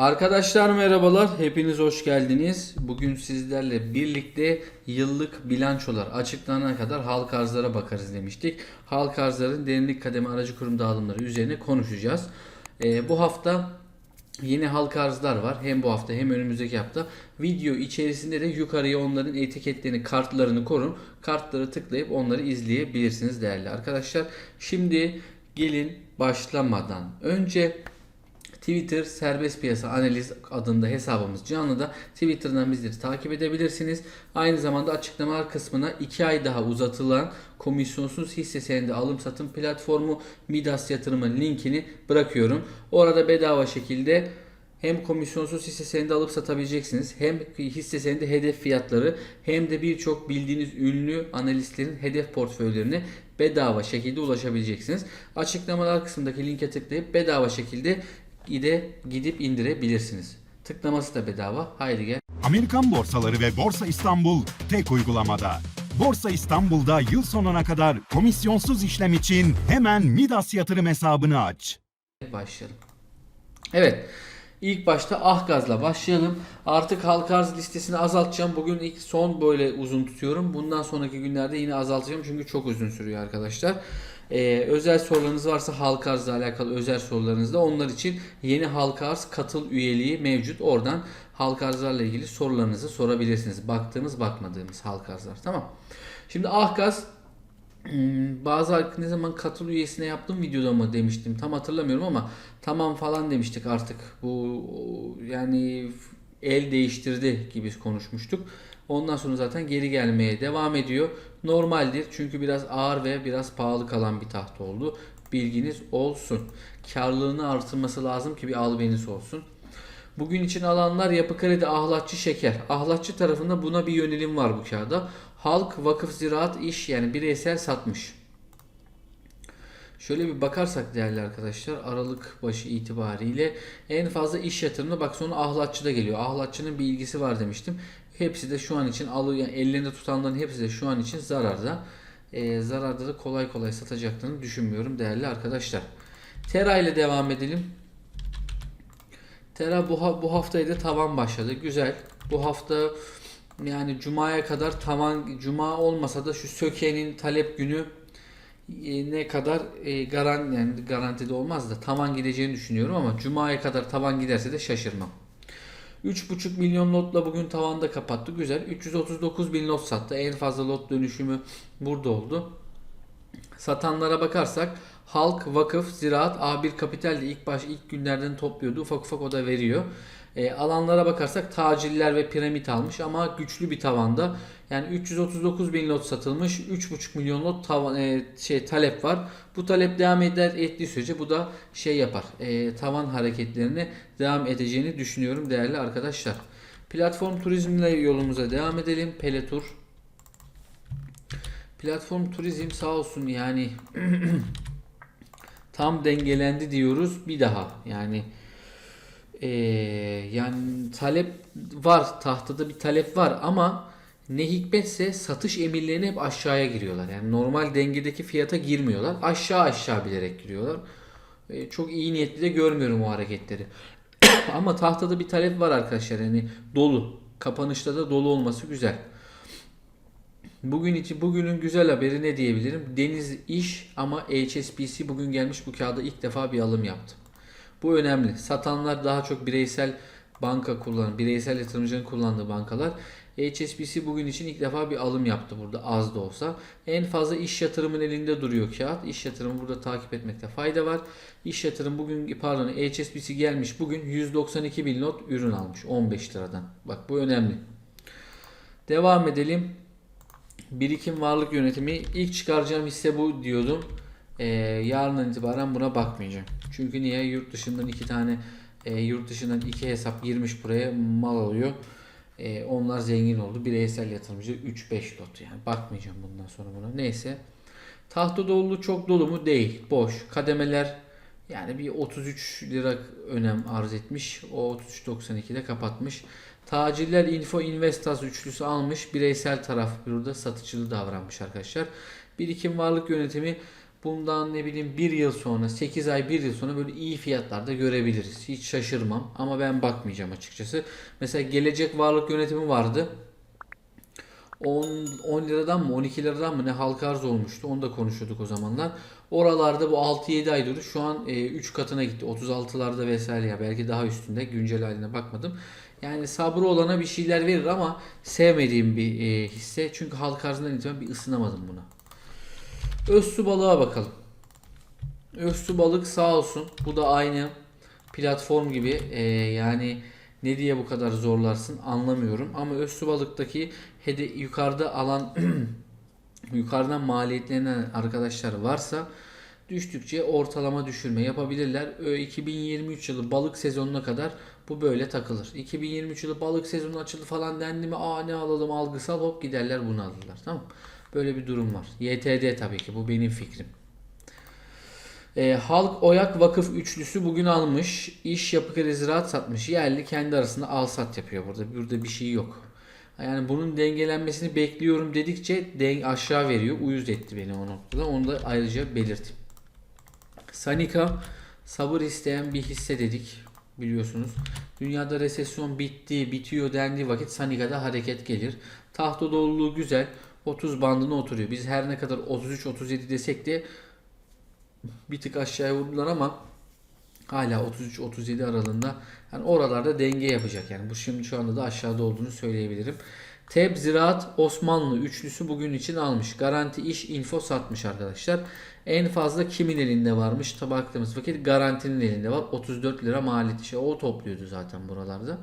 Arkadaşlar merhabalar, hepiniz hoş geldiniz. Bugün sizlerle birlikte yıllık bilançolar açıklanana kadar halk arzlara bakarız demiştik. Halk arzların derinlik kademe aracı kurum dağılımları üzerine konuşacağız. Ee, bu hafta yeni halk arzlar var. Hem bu hafta hem önümüzdeki hafta. Video içerisinde de yukarıya onların etiketlerini, kartlarını korun. Kartları tıklayıp onları izleyebilirsiniz değerli arkadaşlar. Şimdi gelin başlamadan önce Twitter serbest piyasa analiz adında hesabımız canlıda. Twitter'dan bizleri takip edebilirsiniz. Aynı zamanda açıklamalar kısmına 2 ay daha uzatılan komisyonsuz hisse senedi alım satım platformu Midas yatırımın linkini bırakıyorum. Orada bedava şekilde hem komisyonsuz hisse senedi alıp satabileceksiniz. Hem hisse senedi hedef fiyatları hem de birçok bildiğiniz ünlü analistlerin hedef portföylerine bedava şekilde ulaşabileceksiniz. Açıklamalar kısmındaki linke tıklayıp bedava şekilde gide gidip indirebilirsiniz. Tıklaması da bedava. Haydi gel. Amerikan borsaları ve Borsa İstanbul tek uygulamada. Borsa İstanbul'da yıl sonuna kadar komisyonsuz işlem için hemen Midas yatırım hesabını aç. Başlayalım. Evet. İlk başta Ahgaz'la başlayalım. Artık halka arz listesini azaltacağım. Bugün ilk son böyle uzun tutuyorum. Bundan sonraki günlerde yine azaltacağım çünkü çok uzun sürüyor arkadaşlar. Ee, özel sorularınız varsa halka arzla alakalı özel sorularınız da onlar için yeni halka arz katıl üyeliği mevcut. Oradan halka arzlarla ilgili sorularınızı sorabilirsiniz. Baktığımız bakmadığımız halka arzlar. Tamam. Şimdi Ahgaz Hmm, bazı ne zaman katıl üyesine yaptım videoda mı demiştim tam hatırlamıyorum ama tamam falan demiştik artık bu yani el değiştirdi gibi konuşmuştuk. Ondan sonra zaten geri gelmeye devam ediyor. Normaldir çünkü biraz ağır ve biraz pahalı kalan bir tahta oldu. Bilginiz olsun. Karlılığını artırması lazım ki bir albenisi olsun. Bugün için alanlar yapı kredi ahlatçı şeker. Ahlatçı tarafında buna bir yönelim var bu kağıda. Halk, vakıf, ziraat, iş yani bireysel satmış. Şöyle bir bakarsak değerli arkadaşlar Aralık başı itibariyle en fazla iş yatırımına bak sonra ahlatçıda geliyor. Ahlatçının bir ilgisi var demiştim. Hepsi de şu an için alıyor yani ellerinde tutanların hepsi de şu an için zararda. Ee, zararda da kolay kolay satacaklarını düşünmüyorum değerli arkadaşlar. Tera ile devam edelim. Tera bu, ha- bu haftayı da tavan başladı. Güzel. Bu hafta yani Cuma'ya kadar tavan Cuma olmasa da şu sökenin talep günü e, ne kadar e, garan yani garantide olmaz da tavan gideceğini düşünüyorum ama Cuma'ya kadar tavan giderse de şaşırmam. 3,5 milyon lotla bugün tavanda kapattı. Güzel. 339 bin lot sattı. En fazla lot dönüşümü burada oldu. Satanlara bakarsak halk, vakıf, ziraat, A1 Kapital de ilk baş ilk günlerden topluyordu. Ufak ufak o da veriyor. E, alanlara bakarsak taciller ve piramit almış ama güçlü bir tavanda. Yani 339 bin lot satılmış. 3,5 milyon lot tavan, e, şey talep var. Bu talep devam eder ettiği sürece bu da şey yapar. E, tavan hareketlerine devam edeceğini düşünüyorum değerli arkadaşlar. Platform turizmle yolumuza devam edelim. Peletur. Platform turizm sağ olsun yani tam dengelendi diyoruz bir daha yani eee, yani talep var tahtada bir talep var ama ne hikmetse satış emirlerine hep aşağıya giriyorlar yani normal dengedeki fiyata girmiyorlar aşağı aşağı bilerek giriyorlar Eee, çok iyi niyetli de görmüyorum o hareketleri ama tahtada bir talep var arkadaşlar yani dolu kapanışta da dolu olması güzel. Bugün için bugünün güzel haberi ne diyebilirim? Deniz iş ama HSBC bugün gelmiş bu kağıda ilk defa bir alım yaptı. Bu önemli. Satanlar daha çok bireysel banka kullanan, bireysel yatırımcının kullandığı bankalar. HSBC bugün için ilk defa bir alım yaptı burada az da olsa. En fazla iş yatırımın elinde duruyor kağıt. İş yatırımı burada takip etmekte fayda var. İş yatırım bugün pardon HSBC gelmiş bugün 192 bin lot ürün almış 15 liradan. Bak bu önemli. Devam edelim. Birikim varlık yönetimi ilk çıkaracağım hisse bu diyordum. Ee, yarından itibaren buna bakmayacağım. Çünkü niye? Yurt dışından iki tane e, yurt dışından iki hesap girmiş buraya mal alıyor. E, onlar zengin oldu. Bireysel yatırımcı 3-5 lot yani. Bakmayacağım bundan sonra buna. Neyse. Tahta dolu çok dolu mu? Değil. Boş. Kademeler yani bir 33 lira önem arz etmiş. O 33.92'de kapatmış. Tacirler Info Investas üçlüsü almış. Bireysel taraf burada satıcılı davranmış arkadaşlar. Birikim varlık yönetimi bundan ne bileyim bir yıl sonra 8 ay bir yıl sonra böyle iyi fiyatlarda görebiliriz. Hiç şaşırmam ama ben bakmayacağım açıkçası. Mesela gelecek varlık yönetimi vardı. 10, 10 liradan mı 12 liradan mı ne halka arz olmuştu. Onu da konuşuyorduk o zamanlar. Oralarda bu 6-7 ay durdu. Şu an 3 katına gitti. 36'larda vesaire ya belki daha üstünde. Güncel haline bakmadım. Yani sabrı olana bir şeyler verir ama sevmediğim bir e, hisse. Çünkü halka arzından itibaren bir ısınamadım buna. Özsu balığa bakalım. Özsu balık sağ olsun. Bu da aynı platform gibi. E, yani ne diye bu kadar zorlarsın anlamıyorum. Ama Özsu balıktaki hede yukarıda alan yukarıdan maliyetlenen arkadaşlar varsa düştükçe ortalama düşürme yapabilirler. Ö, 2023 yılı balık sezonuna kadar bu böyle takılır. 2023 yılı balık sezonu açıldı falan dendi mi aa ne alalım algısal hop giderler bunu alırlar. Tamam Böyle bir durum var. YTD tabii ki bu benim fikrim. E, Halk Oyak Vakıf üçlüsü bugün almış. İş Yapı Kredi Ziraat satmış. Yerli kendi arasında al sat yapıyor burada. Burada bir şey yok. Yani bunun dengelenmesini bekliyorum dedikçe den aşağı veriyor. Uyuz etti beni o noktada. Onu da ayrıca belirteyim. Sanika sabır isteyen bir hisse dedik biliyorsunuz. Dünyada resesyon bitti, bitiyor dendiği vakit Sanika'da hareket gelir. Tahta doluluğu güzel. 30 bandına oturuyor. Biz her ne kadar 33-37 desek de bir tık aşağıya vurdular ama hala 33-37 aralığında yani oralarda denge yapacak yani bu şimdi şu anda da aşağıda olduğunu söyleyebilirim. Teb Ziraat Osmanlı üçlüsü bugün için almış. Garanti iş info satmış arkadaşlar. En fazla kimin elinde varmış? Tabi baktığımız vakit garantinin elinde var. 34 lira maliyeti. Şey, o topluyordu zaten buralarda.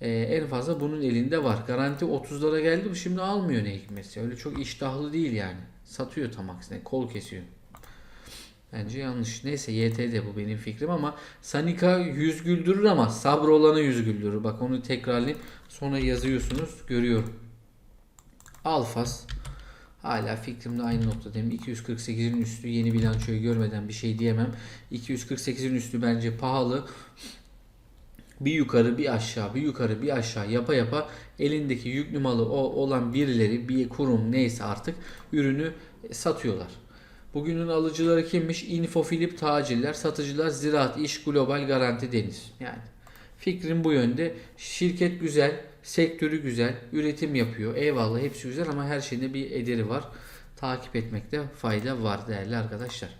Ee, en fazla bunun elinde var. Garanti 30'lara geldi. Bu şimdi almıyor ne hikmetse. Öyle çok iştahlı değil yani. Satıyor tam aksine. Kol kesiyor. Bence yanlış. Neyse YTD bu benim fikrim ama Sanika yüz güldürür ama sabır olanı yüz güldürür. Bak onu tekrarlayayım. Sonra yazıyorsunuz. Görüyorum. Alfas. Hala fikrimde aynı noktadayım. 248'in üstü yeni bilançoyu görmeden bir şey diyemem. 248'in üstü bence pahalı. Bir yukarı bir aşağı bir yukarı bir aşağı yapa yapa elindeki yüklü malı o olan birileri bir kurum neyse artık ürünü satıyorlar. Bugünün alıcıları kimmiş? Info Filip Tacirler, satıcılar Ziraat İş Global Garanti Deniz. Yani fikrim bu yönde. Şirket güzel, sektörü güzel, üretim yapıyor. Eyvallah hepsi güzel ama her şeyde bir ederi var. Takip etmekte fayda var değerli arkadaşlar.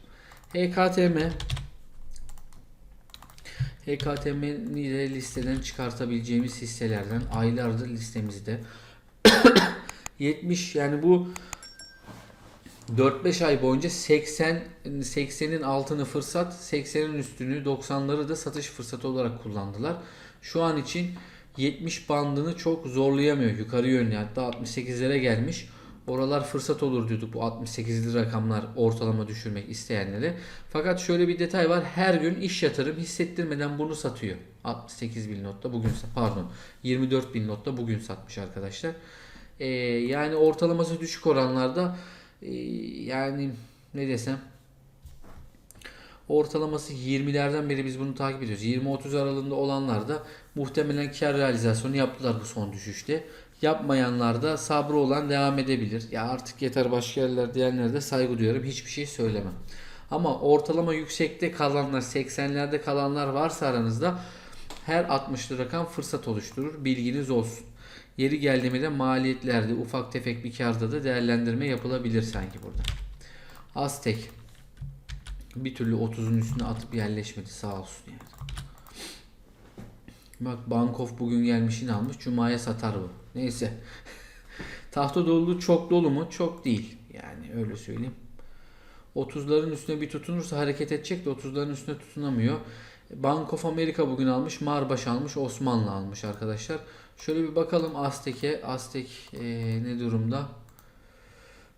HKTM de listeden çıkartabileceğimiz hisselerden aylardır listemizde 70 yani bu 4-5 ay boyunca 80 80'in altını fırsat, 80'in üstünü 90'ları da satış fırsatı olarak kullandılar. Şu an için 70 bandını çok zorlayamıyor yukarı yönlü hatta 68'lere gelmiş. Oralar fırsat olur diyorduk bu 68'li rakamlar ortalama düşürmek isteyenlere. Fakat şöyle bir detay var. Her gün iş yatırım hissettirmeden bunu satıyor. 68 bin notta bugün pardon 24 bin notta bugün satmış arkadaşlar. Ee, yani ortalaması düşük oranlarda ee, yani ne desem ortalaması 20'lerden beri biz bunu takip ediyoruz. 20-30 aralığında olanlar da muhtemelen kar realizasyonu yaptılar bu son düşüşte. Yapmayanlar da sabrı olan devam edebilir. Ya artık yeter başka yerler diyenlere de saygı duyuyorum. Hiçbir şey söylemem. Ama ortalama yüksekte kalanlar 80'lerde kalanlar varsa aranızda her 60'lı rakam fırsat oluşturur. Bilginiz olsun. Yeri geldiğinde de maliyetlerde ufak tefek bir karda da değerlendirme yapılabilir sanki burada. Aztek bir türlü 30'un üstüne atıp yerleşmedi sağ olsun yani. Bak Bankof bugün gelmiş yine almış. Cuma'ya satar bu. Neyse. Tahta dolu çok dolu mu? Çok değil. Yani öyle söyleyeyim. 30'ların üstüne bir tutunursa hareket edecek de 30'ların üstüne tutunamıyor. Bank of America bugün almış. Marbaş almış. Osmanlı almış arkadaşlar. Şöyle bir bakalım Aztek'e. Aztek e, ne durumda?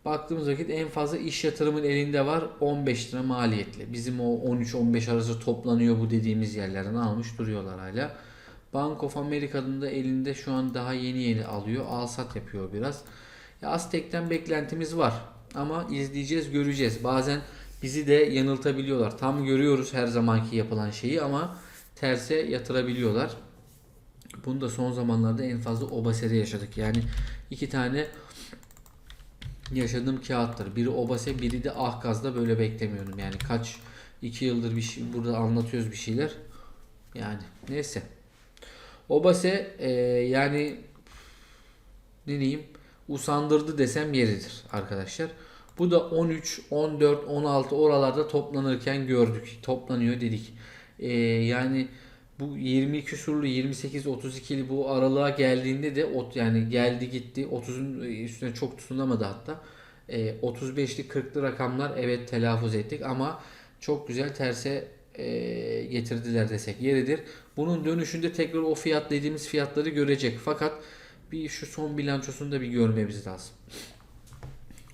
Baktığımız vakit en fazla iş yatırımın elinde var 15 lira maliyetli. Bizim o 13-15 arası toplanıyor bu dediğimiz yerlerden almış duruyorlar hala. Bank of America'nın da elinde şu an daha yeni yeni alıyor. Al sat yapıyor biraz. Ya Aztek'ten beklentimiz var. Ama izleyeceğiz göreceğiz. Bazen bizi de yanıltabiliyorlar. Tam görüyoruz her zamanki yapılan şeyi ama terse yatırabiliyorlar. Bunu da son zamanlarda en fazla Obaser'e yaşadık. Yani iki tane yaşadığım kağıttır. Biri Obase, biri de Ahgaz'da böyle beklemiyorum. Yani kaç iki yıldır bir şey, burada anlatıyoruz bir şeyler. Yani neyse. Obase e, yani ne diyeyim usandırdı desem yeridir arkadaşlar. Bu da 13, 14, 16 oralarda toplanırken gördük. Toplanıyor dedik. E, yani bu 20 küsurlu 28 32'li bu aralığa geldiğinde de ot yani geldi gitti 30'un üstüne çok tutunamadı hatta. E, 35'li 40'lı rakamlar evet telaffuz ettik ama çok güzel terse e, getirdiler desek yeridir. Bunun dönüşünde tekrar o fiyat dediğimiz fiyatları görecek. Fakat bir şu son bilançosunu da bir görmemiz lazım.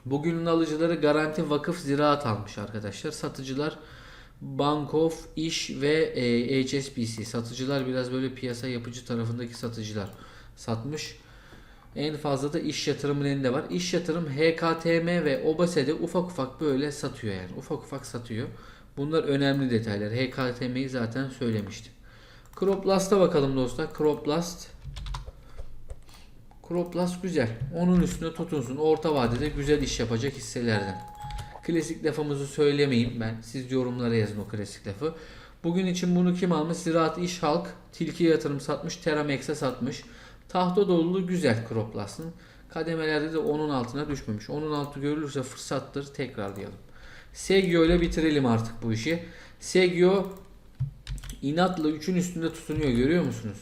Bugünün alıcıları Garanti Vakıf Ziraat almış arkadaşlar. Satıcılar Bankof, İş ve e, HSBC. Satıcılar biraz böyle piyasa yapıcı tarafındaki satıcılar satmış. En fazla da iş yatırımın elinde var. İş yatırım HKTM ve Obase'de ufak ufak böyle satıyor yani. Ufak ufak satıyor. Bunlar önemli detaylar. HKTM'yi zaten söylemiştim. Croplast'a bakalım dostlar. Croplast Croplast güzel. Onun üstüne tutunsun. Orta vadede güzel iş yapacak hisselerden. Klasik lafımızı söylemeyeyim ben. Siz yorumlara yazın o klasik lafı. Bugün için bunu kim almış? Ziraat İş Halk, Tilki Yatırım satmış, Teramex'e satmış. Tahta dolulu güzel Croplast'ın. Kademelerde de onun altına düşmemiş. Onun altı görülürse fırsattır. Tekrarlayalım. Segyo ile bitirelim artık bu işi. Segyo inatla 3'ün üstünde tutunuyor görüyor musunuz?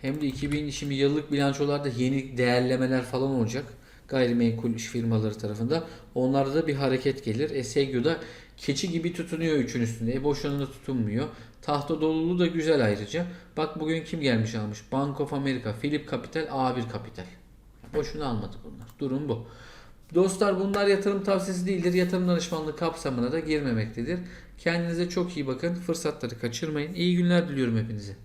Hem de 2000 şimdi yıllık bilançolarda yeni değerlemeler falan olacak. Gayrimenkul iş firmaları tarafında. Onlarda da bir hareket gelir. E Segyo'da keçi gibi tutunuyor 3'ün üstünde. E boşuna da tutunmuyor. Tahta dolulu da güzel ayrıca. Bak bugün kim gelmiş almış? Bank of America, Philip Capital, A1 Capital. Boşuna almadık bunlar. Durum bu. Dostlar bunlar yatırım tavsiyesi değildir. Yatırım danışmanlığı kapsamına da girmemektedir. Kendinize çok iyi bakın. Fırsatları kaçırmayın. İyi günler diliyorum hepinize.